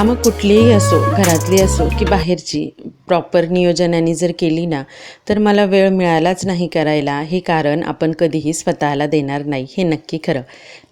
कामं कुठलीही असो घरातली असो की बाहेरची प्रॉपर नियोजनाने जर केली ना तर मला वेळ मिळालाच नाही करायला. हे कारण आपण कधीही स्वतःला देणार नाही. हे नक्की खरं.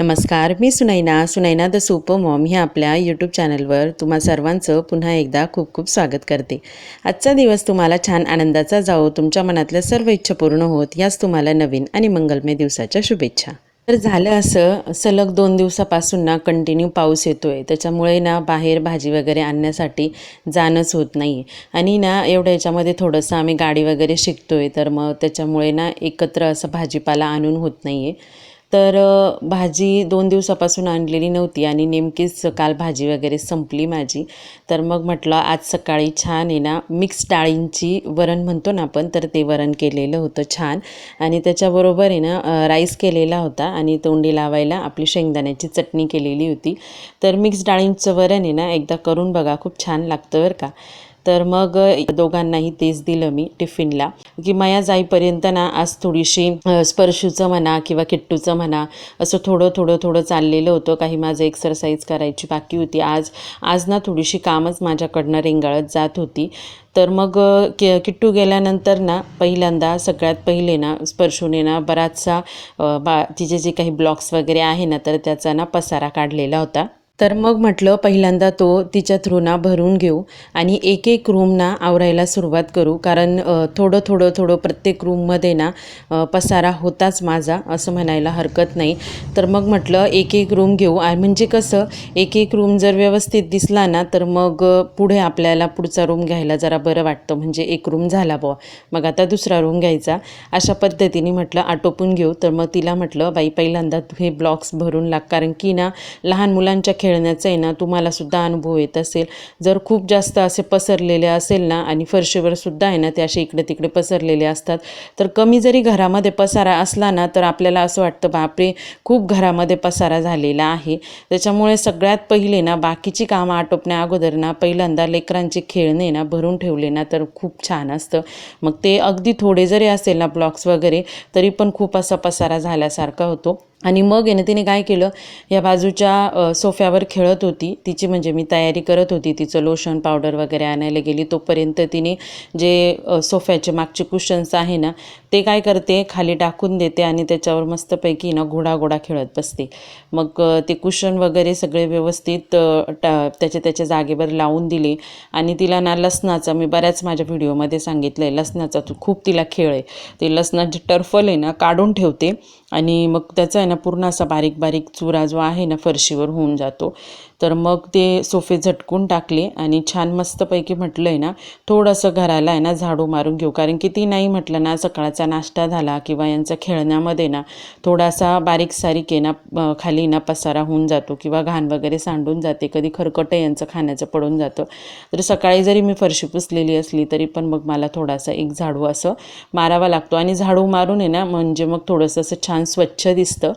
नमस्कार मी Sunaina. Sunaina the super mom ह्या आपल्या यूट्यूब चॅनलवर तुम्हा सर्वांचं पुन्हा एकदा खूप खूप स्वागत करते. आजचा दिवस तुम्हाला छान आनंदाचा जावो तुमच्या मनातल्या सर्व इच्छा पूर्ण होत याच तुम्हाला नवीन आणि मंगलमय दिवसाच्या शुभेच्छा. तर झालं असं सलग दोन दिवसापासून ना कंटिन्यू पाऊस येतो आहे त्याच्यामुळे ना बाहेर भाजी वगैरे आणण्यासाठी जाणंच होत नाही आणि ना एवढ्या याच्यामध्ये थोडंसं आम्ही गाडी वगैरे शिकतो आहे तर मग त्याच्यामुळे ना एकत्र असं भाजीपाला आणून होत नाही आहे तर भाजी दोन दिवसापासून आणलेली नव्हती आणि नेमकीच काल भाजी वगैरे संपली माझी. तर मग म्हटलं आज सकाळी छान आहे ना मिक्स डाळींची वरण म्हणतो ना आपण तर ते वरण केलेलं होतं छान. आणि त्याच्याबरोबर आहे ना राईस केलेला होता आणि तोंडी लावायला आपली शेंगदाण्याची चटणी केलेली होती. तर मिक्स डाळींचं वरण आहे ना एकदा करून बघा खूप छान लागतं बरं का. तर मग दोघांनाही तेच दिलं मी टिफिनला. की माया जाईपर्यंत ना आज थोडीशी स्पर्शूचं म्हणा किंवा किट्टूचं म्हणा असं थोडं थोडं थोडं चाललेलं होतं. काही माझं एक्सरसाइज करायची बाकी होती. आज आज ना थोडीशी कामच माझ्याकडनं रेंगाळत जात होती. तर मग कि किट्टू गेल्यानंतर ना पहिल्यांदा सगळ्यात पहिले ना स्पर्शूने ना बराचसा बा तिचे जे काही ब्लॉक्स वगैरे आहे ना तर त्याचा ना पसारा काढलेला होता. तर मग म्हटलं पहिल्यांदा तो तिच्या थ्रू ना भरून घेऊ आणि एक एक रूमना आवरायला सुरुवात करू. कारण थोडं थोडं थोडं प्रत्येक रूममध्ये ना पसारा होताच माझा असं म्हणायला हरकत नाही. तर मग म्हटलं एक एक रूम घेऊ. आणि म्हणजे कसं एक एक रूम जर व्यवस्थित दिसला ना तर मग पुढे आपल्याला पुढचा रूम घ्यायला जरा बरं वाटतं. म्हणजे एक रूम झाला बुवा. मग आता दुसरा रूम घ्यायचा. अशा पद्धतीने म्हटलं आटोपून घेऊ. तर मग तिला म्हटलं बाई पहिल्यांदा तू हे ब्लॉक्स भरून लाग. कारण की ना लहान मुलांच्या खेळण्याचा आहे ना तुम्हाला सुद्धा अनुभव येत असेल. जर खूप जास्त असे पसरलेले असेल ना आणि फरशीवर सुद्धा आहे ना ते असे इकडे तिकडे पसरलेले असतात. तर कमी जरी घरामध्ये पसारा असला ना तर आपल्याला असं वाटतं बापरे खूप घरामध्ये पसारा झालेला आहे. त्याच्यामुळे सगळ्यात पहिले ना बाकीची कामं आटोपण्या अगोदर ना पहिल्यांदा लेकरांचे खेळणे ना भरून ठेवले ना तर खूप छान असतं. मग ते अगदी थोडे जरी असेल ना ब्लॉक्स वगैरे तरी पण खूप असा पसारा झाल्यासारखा होतो. आणि मग आहे ना तिने काय केलं या बाजूच्या सोफ्यावर खेळत होती. तिची म्हणजे मी तयारी करत होती. तिचं लोशन पावडर वगैरे आणायला गेली. तोपर्यंत तिने जे सोफ्याचे मागचे कुशन्स आहे ना ते काय करते खाली टाकून देते आणि त्याच्यावर मस्तपैकी ना घोडा घोडा खेळत बसते. मग ते कुशन वगैरे सगळे व्यवस्थित टा त्याच्या त्याच्या जागेवर लावून दिले. आणि तिला ना लसणाचा मी बऱ्याच माझ्या व्हिडिओमध्ये सांगितलं आहे लसणाचा खूप तिला खेळ आहे. ते लसणाचे टर्फल आहे ना काढून ठेवते. आणि मग त्याचा आहे ना पूर्ण असा बारीक बारीक चुरा जो आहे ना फरशीवर होऊन जातो. तर मग ते सोफे झटकून टाकले आणि छान मस्तपैकी म्हटलं आहे ना थोडंसं घराला आहे ना झाडू मारून घेऊ. कारण की ती नाही म्हटलं ना सकाळचा नाश्ता झाला किंवा यांचा खेळण्यामध्ये ना थोडासा बारीक सारीक आहे ना खाली ना पसारा होऊन जातो किंवा घाण वगैरे सांडून जाते. कधी खरकटं यांचं खाण्याचं पडून जातं. तर सकाळी जरी मी फरशी पुसलेली असली तरी पण मग मला थोडासा एक झाडू असं मारावा लागतो. आणि झाडू मारून आहे ना म्हणजे मग थोडंसं असं छान स्वच्छ दिसतं.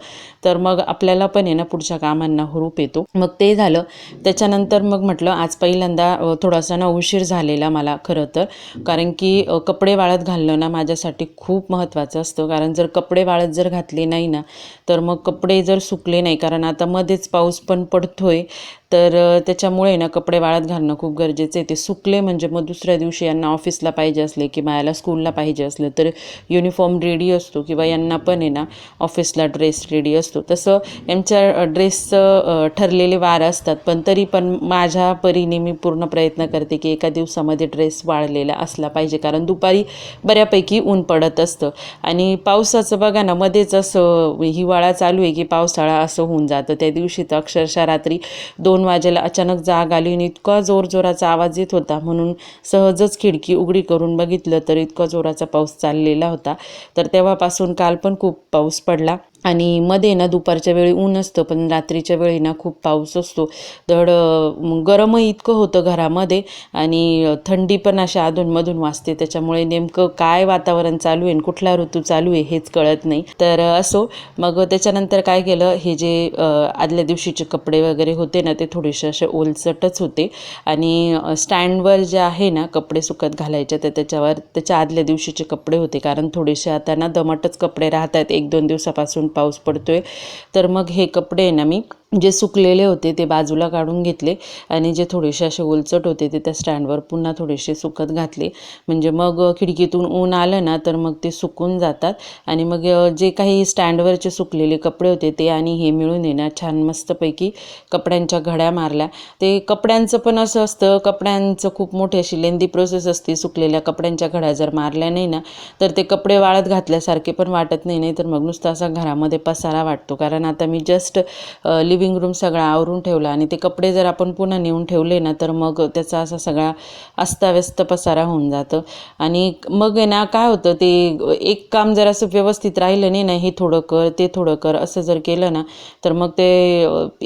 तर मग आपल्याला पण आहे ना पुढच्या कामांना हुरूप येतो. मग ते झालं. त्याच्यानंतर मग म्हटलं आज पहिल्यांदा थोडासा ना उशीर झालेला मला खरं तर. कारण की कपडे वाळत घालणं ना माझ्यासाठी खूप महत्त्वाचं असतं. कारण जर कपडे वाळत जर घातले नाही ना तर मग कपडे जर सुकले नाही. कारण आता मध्येच पाऊस पण पडतोय. तर त्याच्यामुळे ना कपडे वाळत घालणं खूप गरजेचं आहे. ते सुकले म्हणजे मग दुसऱ्या दिवशी यांना ऑफिसला पाहिजे असले किंवा याला स्कूलला पाहिजे असलं तर युनिफॉर्म रेडी असतो किंवा यांना पण आहे ना ऑफिसला ड्रेस रेडी असतो. तसं यांच्या ड्रेसचं ठरलेले वार असतात पण तरी पण माझ्या परीने मी पूर्ण प्रयत्न करते की एका दिवसामध्ये ड्रेस वाळलेला असला पाहिजे कारण दुपारी बऱ्यापैकी ऊन पडत असतं. आणि पावसाचं बघा ना मध्येच असं हिवाळा चालू आहे की पावसाळा असं होऊन जातं. त्या दिवशी तर अक्षरशः रात्री दोन वाजेला अचानक जाग आली आणि इतका जोरजोराचा आवाज येत होता. म्हणून सहजच खिडकी उघडी करून बघितलं तर इतका जोराचा पाऊस चाललेला होता. तर तेव्हापासून काल पण खूप पाऊस पडला. आणि मध्ये ना दुपारच्या वेळी ऊन असतं पण रात्रीच्या वेळी ना खूप पाऊस असतो. तर गरमही इतकं होतं घरामध्ये आणि थंडी पण अशा अधूनमधून वाजते. त्याच्यामुळे नेमकं काय वातावरण चालू आहे आणि कुठला ऋतू चालू आहे हेच कळत नाही. तर असो मग त्याच्यानंतर काय केलं हे जे आदल्या दिवशीचे कपडे वगैरे होते ना ते थोडेसे असे ओलसटच होते. आणि स्टँडवर जे आहे ना कपडे सुकत घालायचे तर त्याच्यावर त्याच्या आदल्या दिवशीचे कपडे होते. कारण थोडेसे आता ना दमटच कपडे राहतात. एक दोन दिवसापासून पाऊस पडतोय. तर मग हे कपडे आहे ना मी जे सुकलेले होते ते बाजूला काढून घेतले आणि जे थोडेसे असे ओलचट होते ते त्या स्टँडवर पुन्हा थोडेसे सुकत घातले. म्हणजे मग खिडकीतून ऊन आलं ना तर मग ते सुकून जातात. आणि मग जे काही स्टँडवरचे सुकलेले कपडे होते ते आणि हे मिळून येणार छान मस्तपैकी कपड्यांच्या घड्या मारल्या. ते कपड्यांचं पण असं असतं कपड्यांचं खूप मोठी अशी लेंदी प्रोसेस असते. सुकलेल्या कपड्यांच्या घड्या जर मारल्या नाही ना तर ते कपडे वाळत घातल्यासारखे पण वाटत नाही. नाही तर मग नुसतं असा घरामध्ये पसारा वाटतो. कारण आता मी जस्ट लिव्हिंग रूम सगळा आवरून ठेवला आणि ते कपडे जर आपण पुन्हा नेऊन ठेवले ना तर मग त्याचा असा सगळा अस्ताव्यस्त पसारा होऊन जातं. आणि मग आहे ना काय होतं ते एक काम जर असं व्यवस्थित राहिलं नाही ना हे थोडं कर ते थोडं कर असं जर केलं ना तर मग ते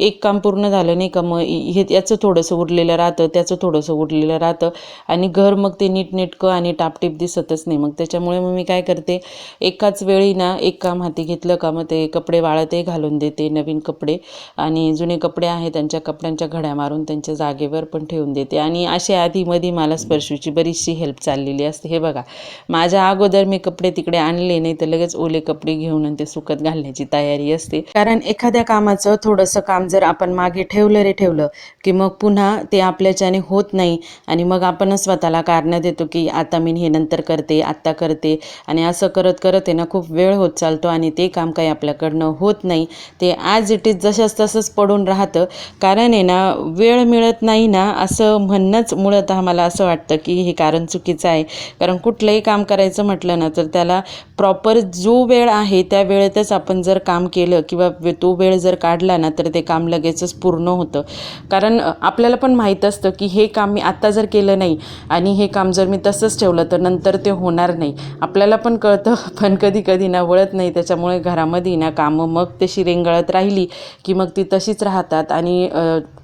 एक काम पूर्ण झालं नाही का मग हे याचं थोडंसं उरलेलं राहतं त्याचं थोडंसं उरलेलं राहतं आणि घर मग ते नीटनेटकं आणि टापटीप दिसतच नाही. मग त्याच्यामुळे मग मी काय करते एकाच वेळी ना एक काम हाती घेतलं का मग ते कपडे वाळतही घालून देते नवीन कपडे आणि जुने कपडे आहेत त्यांच्या कपड्यांच्या घड्या मारून त्यांच्या जागेवर पण ठेवून देते. आणि अशी आधीमध्ये मला स्पर्शूची बरीचशी हेल्प चाललेली असते. हे बघा माझ्या अगोदर मी कपडे तिकडे आणले नाही तर लगेच ओले कपडे घेऊन ते सुकत घालण्याची तयारी असते. कारण एखाद्या कामाचं थोडंसं काम जर आपण मागे ठेवलं रे ठेवलं की मग पुन्हा ते आपल्याच्याने होत नाही आणि मग आपणच स्वतःला कारणं देतो की आता मी हे नंतर करते आत्ता करते आणि असं करत करत आहे ना खूप वेळ होत चालतो आणि ते काम काही आपल्याकडनं होत नाही. ते ॲज इट इज जशाच असंच पडून राहतं. कारण आहे ना वेळ मिळत नाही ना असं म्हणणंच मुळात मला असं वाटतं की हे कारण चुकीचं आहे. कारण कुठलंही काम करायचं म्हटलं ना तर त्याला प्रॉपर जो वेळ आहे त्या वेळेतच आपण जर काम केलं किंवा वे- तो वेळ जर काढला ना तर ते काम लगेचच पूर्ण होतं. कारण आपल्याला पण माहीत असतं की हे काम मी आत्ता जर केलं नाही आणि हे काम जर मी तसंच ठेवलं तर नंतर ते होणार नाही. आपल्याला पण कळतं पण कधी कधी ना वळत नाही. त्याच्यामुळे घरामध्ये ना कामं मग तशी रेंगाळत राहिली की मग ती तशीच राहतात. आणि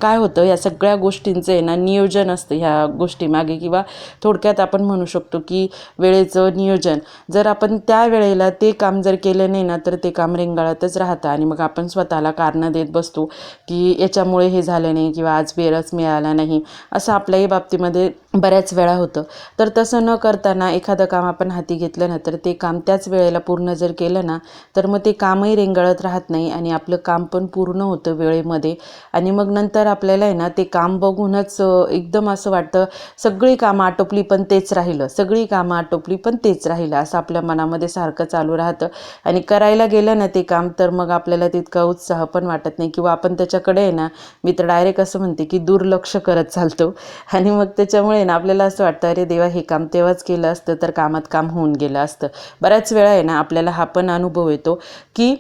काय होतं या सगळ्या गोष्टींचं आहे ना नियोजन असतं ह्या गोष्टीमागे किंवा थोडक्यात आपण म्हणू शकतो की वेळेचं नियोजन. जर आपण त्या वेळेला ते काम जर केलं नाही ना तर ते काम रेंगाळतच राहतं. आणि मग आपण स्वतःला कारणं देत बसतो की याच्यामुळे हे झालं नाही किंवा आज वेळच मिळाला नाही. असं आपल्याही बाबतीमध्ये बऱ्याच वेळा होतं. तर तसं न करताना एखादं काम आपण हाती घेतलं ना तर ते काम त्याच वेळेला पूर्ण जर केलं ना तर मग ते कामही रेंगाळत राहत नाही आणि आपलं काम पण पूर्ण होतं वेळेमध्ये. आणि मग नंतर आपल्याला आहे ना ते काम बघूनच एकदम असं वाटतं सगळी कामं आटोपली पण तेच राहिलं सगळी कामं आटोपली पण तेच राहिलं असं आपल्या मनामध्ये सारखं चालू राहतं. आणि करायला गेलं ना ते काम तर मग आपल्याला तितका उत्साह पण वाटत नाही किंवा आपण त्याच्याकडे आहे ना मी तर डायरेक्ट असं म्हणते की दुर्लक्ष करत चालतो. आणि मग त्याच्यामुळे ना आपल्याला असं वाटतं अरे देवा हे काम तेव्हाच केलं असतं तर कामात काम होऊन गेलं असतं. बऱ्याच वेळा आहे ना आपल्याला हा पण अनुभव येतो की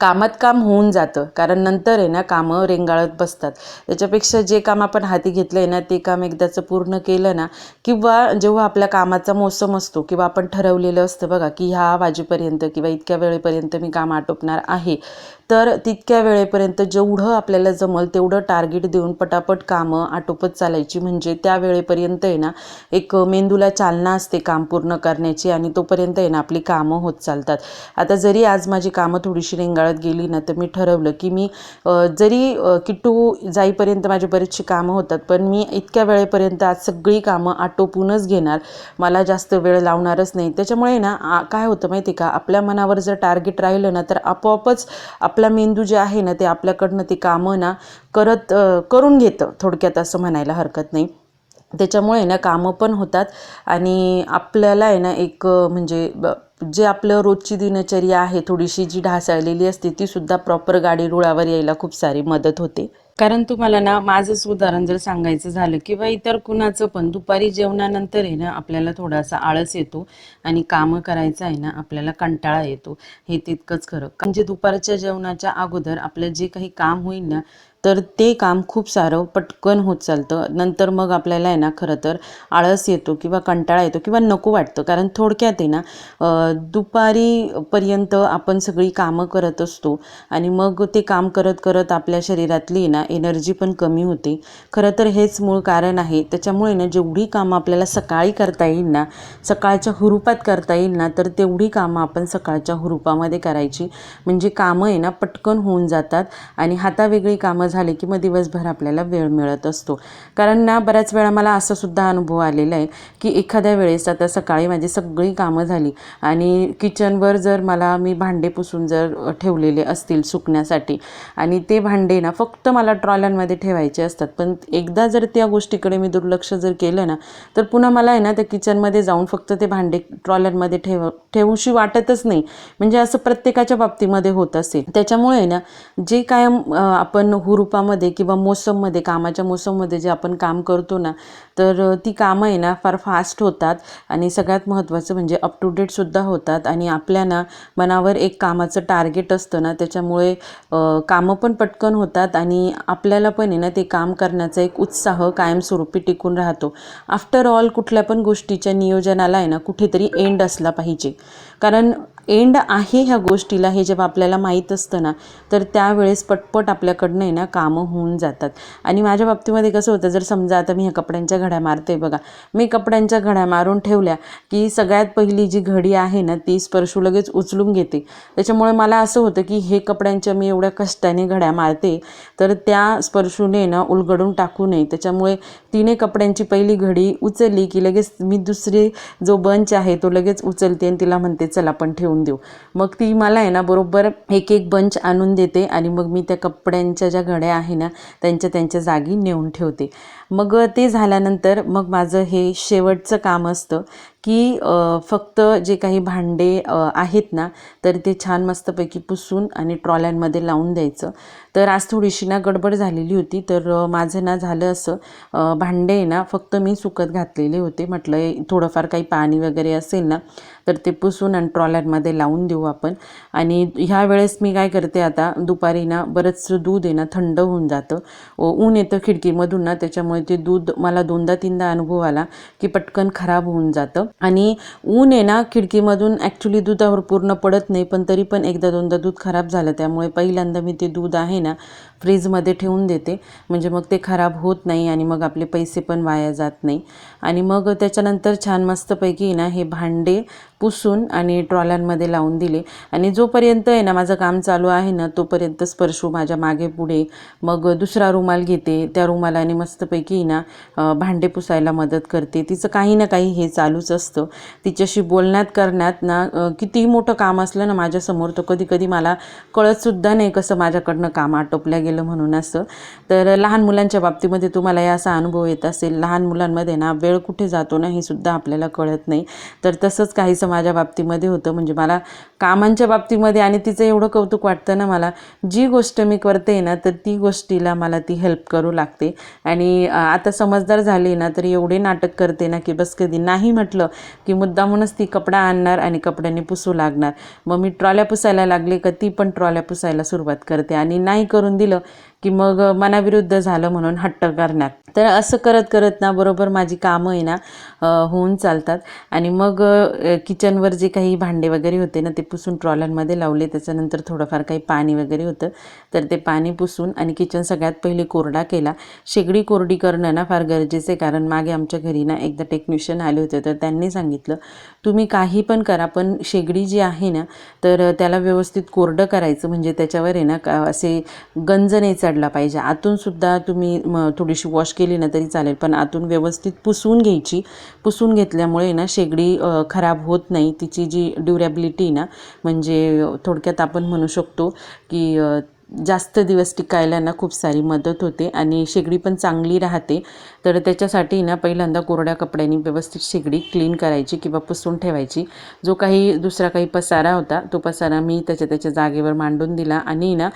कामात काम होऊन जातं. कारण नंतर आहे ना कामं रेंगाळत बसतात. त्याच्यापेक्षा जे काम आपण हाती घेतलं आहे ना ते काम एकदाचं पूर्ण केलं ना किंवा जेव्हा आपल्या कामाचा मोसम असतो किंवा आपण ठरवलेलं असतं बघा की ह्या वाजेपर्यंत किंवा इतक्या वेळेपर्यंत मी काम आटोपणार आहे तर तितक्या वेळेपर्यंत जेवढं आपल्याला जमल तेवढं टार्गेट देऊन पटापट कामं आटोपत चालायची. म्हणजे त्या वेळेपर्यंत आहे ना एक मेंदूला चालना असते काम पूर्ण करण्याची आणि तोपर्यंत आहे ना आपली कामं होत चालतात. आता जरी आज माझी कामं थोडीशी रेंगाळत गेली ना तर मी ठरवलं की मी जरी किट्टू जाईपर्यंत माझी बरीचशी कामं होतात पण मी इतक्या वेळेपर्यंत आज सगळी कामं आटोपूनच घेणार. मला जास्त वेळ लावणारच नाही. त्याच्यामुळे ना काय होतं माहिती आहे का आपल्या मनावर जर टार्गेट राहिलं ना तर आपोआपच आपलं आपला मेंदू जे आहे ना ते आपल्याकडनं ती कामं ना करत करून घेतं. थोडक्यात असं म्हणायला हरकत नाही. त्याच्यामुळे ना कामं पण होतात आणि आपल्याला आहे ना एक म्हणजे जे आपलं रोजची दिनचर्या आहे थोडीशी जी ढासळलेली असते ती सुद्धा प्रॉपर गाडी रुळावर यायला खूप सारी मदत होते. कारण तुम्हाला ना माझंच उदाहरण जर सांगायचं झालं किंवा इतर कुणाचं पण दुपारी जेवणानंतर आहे ना आपल्याला थोडासा आळस येतो आणि कामं करायचं आहे ना आपल्याला कंटाळा येतो. हे तितकंच खरं. म्हणजे दुपारच्या जेवणाच्या अगोदर आपलं जे काही काम होईल ना तर ते काम खूप सारं पटकन होत चालतं. नंतर मग आपल्याला आहे ना खरं तर आळस येतो किंवा कंटाळा येतो किंवा नको वाटतं. कारण थोडक्यात आहे ना दुपारीपर्यंत आपण सगळी कामं करत असतो आणि मग ते काम करत करत आपल्या शरीरातली ना एनर्जी पण कमी होते. खरं तर हेच मूळ कारण आहे. त्याच्यामुळे ना जेवढी कामं आपल्याला सकाळी करता येईल ना सकाळच्या हुरूपात करता येईल ना तर तेवढी कामं आपण सकाळच्या हुरूपामध्ये करायची. म्हणजे कामं आहे ना पटकन होऊन जातात आणि हातावेगळी कामं झाले की मग दिवसभर आपल्याला वेळ मिळत असतो. कारण ना बऱ्याच वेळा मला असं सुद्धा अनुभव आलेला आहे की एखाद्या वेळेस आता सकाळी माझी सगळी कामं झाली आणि किचनवर जर मला मी भांडे पुसून जर ठेवलेले असतील सुकण्यासाठी आणि ते भांडे ना फक्त मला ट्रॉल्यांमध्ये ठेवायचे असतात. पण एकदा जर त्या गोष्टीकडे मी दुर्लक्ष जर केलं ना तर पुन्हा मला आहे ना त्या किचनमध्ये जाऊन फक्त ते भांडे ट्रॉल्यांमध्ये ठेव ठेवूशी वाटतच नाही. म्हणजे असं प्रत्येकाच्या बाबतीमध्ये होत असेल. त्याच्यामुळे ना जे कायम आपण हुरू हुरूपामध्ये किंवा मोसममध्ये कामाच्या मोसममध्ये जे आपण काम करतो ना तर ती कामं आहे ना फार फास्ट होतात आणि सगळ्यात महत्त्वाचं म्हणजे अप टू डेटसुद्धा होतात आणि आपल्या ना मनावर एक कामाचं टार्गेट असतं ना त्याच्यामुळे कामं पण पटकन होतात आणि आपल्याला पण आहे ना ते काम करण्याचा एक उत्साह कायमस्वरूपी टिकून राहतो. आफ्टर ऑल कुठल्या पण गोष्टीच्या नियोजनाला आहे ना कुठेतरी एंड असला पाहिजे. कारण एंड आहे ह्या गोष्टीला हे जेव्हा आपल्याला माहीत असतं ना तर त्यावेळेस पटपट आपल्याकडनं आहे ना कामं होऊन जातात. आणि माझ्या बाबतीमध्ये कसं होतं जर समजा आता मी ह्या कपड्यांच्या घड्या मारते बघा मी कपड्यांच्या घड्या मारून ठेवल्या की सगळ्यात पहिली जी घडी आहे ना ती स्पर्शू लगेच उचलून घेते. त्याच्यामुळे मला असं होतं की हे कपड्यांच्या मी एवढ्या कष्टाने घड्या मारते तर त्या स्पर्शूने ना उलगडून टाकू नये. त्याच्यामुळे तिने कपड्यांची पहिली घडी उचलली की लगेच मी दुसरी जो बंच आहे तो लगेच उचलते आणि तिला म्हणते चल आपण ठेवून देऊ. मग ती मला आहे ना बरोबर एक एक बंच आणून देते आणि मग मी त्या कपड्यांच्या ज्या घड्या आहे ना त्यांच्या त्यांच्या जागी नेऊन ठेवते. मग ते झाल्यानंतर मग माझं हे शेवटचं काम असतं की फक्त जे काही भांडे आहेत ना तर ते छान मस्तपैकी पुसून आणि ट्रॉल्यांमध्ये लावून द्यायचं. तर आज थोडीशी ना गडबड झालेली होती तर माझं ना झालं असं भांडे आहे ना फक्त मी सुकत घातलेले होते. म्हटलं थोडंफार काही पाणी वगैरे असेल ना तर ते पुसून आणि ट्रॉलरमध्ये लावून देऊ आपण. आणि ह्या वेळेस मी काय करते आता दुपारी ना बरंचसं दूध आहे ना थंड होऊन जातं. ऊन येतं खिडकीमधून ना त्याच्यामुळे ते दूध मला दोनदा तीनदा अनुभव आला की पटकन खराब होऊन जातं. आणि ऊन आहे ना खिडकीमधून ॲक्च्युली दुधावर पूर्ण पडत नाही पण तरी पण एकदा दोनदा दूध खराब झालं. त्यामुळे पहिल्यांदा मी ते दूध आहे ना फ्रीजमध्ये ठेवून देते. म्हणजे मग ते खराब होत नाही आणि मग आपले पैसे पण वाया जात नाही. आणि मग त्याच्यानंतर छान मस्तपैकी ना हे भांडे पुसून आणि ट्रॉल्यांमध्ये लावून दिले. आणि जोपर्यंत आहे ना माझं काम चालू आहे ना तोपर्यंत स्पर्शू माझ्या मागे पुढे मग दुसरा रुमाल घेते. त्या रुमालाने मस्तपैकी ना भांडे पुसायला मदत करते. तिचं काही ना काही हे चालूच असतं. तिच्याशी बोलण्यात करण्यात ना कितीही मोठं काम असलं ना माझ्यासमोर तर कधी कधी मला कळतसुद्धा नाही कसं माझ्याकडनं काम आटोपलं गेलं म्हणून असं. तर लहान मुलांच्या बाबतीमध्ये तुम्हाला या असा अनुभव येत असेल. लहान मुलांमध्ये ना वेळ कुठे जातो ना हे सुद्धा आपल्याला कळत नाही. तर तसंच काहीसं माझ्या बाबतीमध्ये होतं. म्हणजे मला कामांच्या बाबतीमध्ये आणि तिचं एवढं कौतुक वाटतं ना मला जी गोष्ट मी करते ना तर ती गोष्टीला मला ती हेल्प करू लागते. आणि आता समजदार झाली ना तर एवढे नाटक करते ना की बस कधी नाही म्हटलं की मुद्दामूनच ती कपडा आणणार आणि कपड्याने पुसू लागणार. मग मी ट्रॉल्या पुसायला लागले का ती पण ट्रॉल्या पुसायला सुरुवात करते. आणि नाही करून दिलं की मग मनाविरुद्ध झालं म्हणून हट्ट करणार. तर असं करत करत ना बरोबर माझी कामं आहे ना होऊन चालतात. आणि मग किचनवर जे काही भांडे वगैरे होते ना ते पुसून ट्रॉलरमध्ये लावले. त्याच्यानंतर थोडंफार काही पाणी वगैरे होतं. तर ते पाणी पुसून आणि किचन सगळ्यात पहिले कोरडा केला. शेगडी कोरडी करणं ना फार गरजेचं आहे. कारण मागे आमच्या घरी ना एकदा टेक्निशियन आले होते. तर त्यांनी सांगितलं तुम्ही काही पण करा पण शेगडी जी आहे ना तर त्याला व्यवस्थित कोरडं करायचं. म्हणजे त्याच्यावर आहे ना का असे गंज नाही चढला पाहिजे. आतूनसुद्धा तुम्ही थोडीशी वॉश केली ना तरी चालेल. पण आतून व्यवस्थित पुसून घ्यायची. पुसून घेतल्यामुळे ना शेगडी खराब होत नाही. तिची जी ड्युरॅबिलिटी ना म्हणजे थोडक्यात आपण म्हणू शकतो की जास्त दिवस टिकायला ना खूप सारी मदत होते आणि शेगडी पण चांगली राहते. तर त्याच्यासाठी ना पहिल्यांदा कोरड्या कपड्यांनी व्यवस्थित शेगडी क्लीन करायची किंवा पुसून ठेवायची. जो काही दुसरा काही पसारा होता तो पसारा मी त्याच्या त्याच्या जागेवर मांडून दिला आणि ना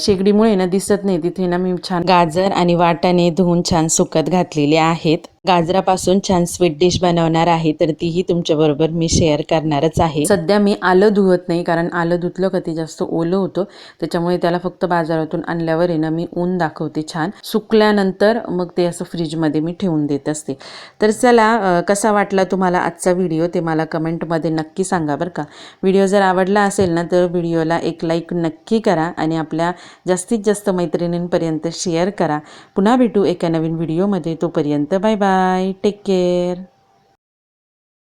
शेगडीमुळे ना दिसत नाही. तिथे ना मी छान गाजर आणि वाटाणे धुवून छान सुकत घातलेले आहेत. गाजरापासून छान स्वीट डिश बनवणार आहे तर तीही तुमच्याबरोबर मी शेअर करणारच आहे. सध्या मी आलं धुवत नाही कारण आलं धुतलं का ते जास्त ओलं होतं. त्याच्यामुळे त्याला फक्त बाजारातून आणल्यावर आहे ना मी ऊन दाखवते छान. सुकल्यानंतर मग ते असं फ्रीजमध्ये मी ठेवून देत असते. तर चला कसा वाटला तुम्हाला आजचा व्हिडिओ ते मला कमेंटमध्ये नक्की सांगा बरं का. व्हिडिओ जर आवडला असेल ना तर व्हिडिओला एक लाईक नक्की करा आणि आपल्या जास्तीत जास्त मैत्रिणींपर्यंत शेअर करा. पुन्हा भेटू एका नवीन व्हिडिओमध्ये तोपर्यंत बाय बाय टेक केअर